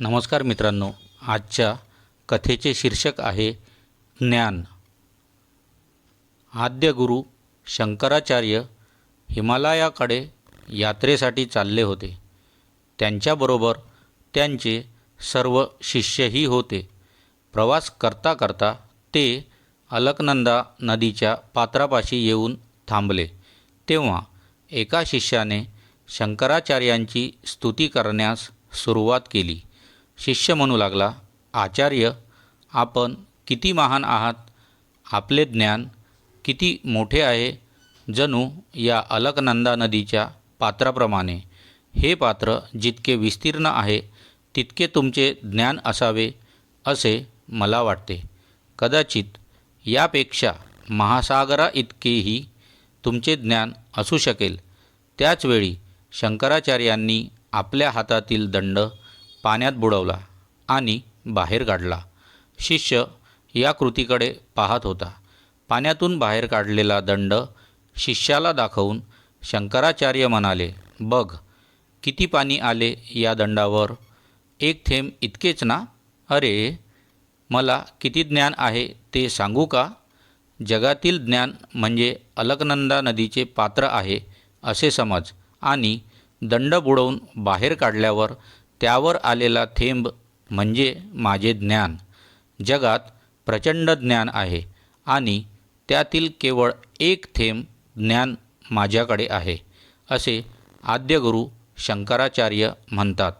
नमस्कार मित्रांनो आजच्या कथेचे शीर्षक आहे ज्ञान. आद्य गुरु शंकराचार्य हिमालयाकडे यात्रेसाठी चालले होते. त्यांच्याबरोबर त्यांचे सर्व शिष्यही होते. प्रवास करता करता ते अलकनंदा नदीच्या पात्रापाशी येऊन थांबले. तेव्हा एका शिष्याने शंकराचार्यांची स्तुती करण्यास सुरुवात केली. शिष्य म्हणू लागला आचार्य आपण किती महान आहात? आपले ज्ञान किती मोठे आहे? जणू या अलकनंदा नदीच्या पात्राप्रमाणे हे पात्र जितके विस्तीर्ण आहे तितके तुमचे ज्ञान असावे असे मला वाटते. कदाचित यापेक्षा महासागरा इतकेही तुमचे ज्ञान असू शकेल. त्याचवेळी शंकराचार्यांनी आपल्या हातातील दंड पाण्यात बुडवला आणि बाहेर काढला. शिष्य या कृतीकडे पाहत होता. पाण्यातून बाहेर काढलेला दंड शिष्याला दाखवून शंकराचार्य म्हणाले बघ किती पाणी आले या दंडावर? एक थेंब इतकेच ना? अरे मला किती ज्ञान आहे ते सांगू का? जगातील ज्ञान म्हणजे अलकनंदा नदीचे पात्र आहे असे समज आणि दंड बुडवून बाहेर काढल्यावर त्यावर आलेला थेंब म्हणजे माझे ज्ञान. जगात प्रचंड ज्ञान आहे आणि त्यातील केवळ एक थेंब ज्ञान माझ्याकडे आहे असे आद्यगुरू शंकराचार्य म्हणतात.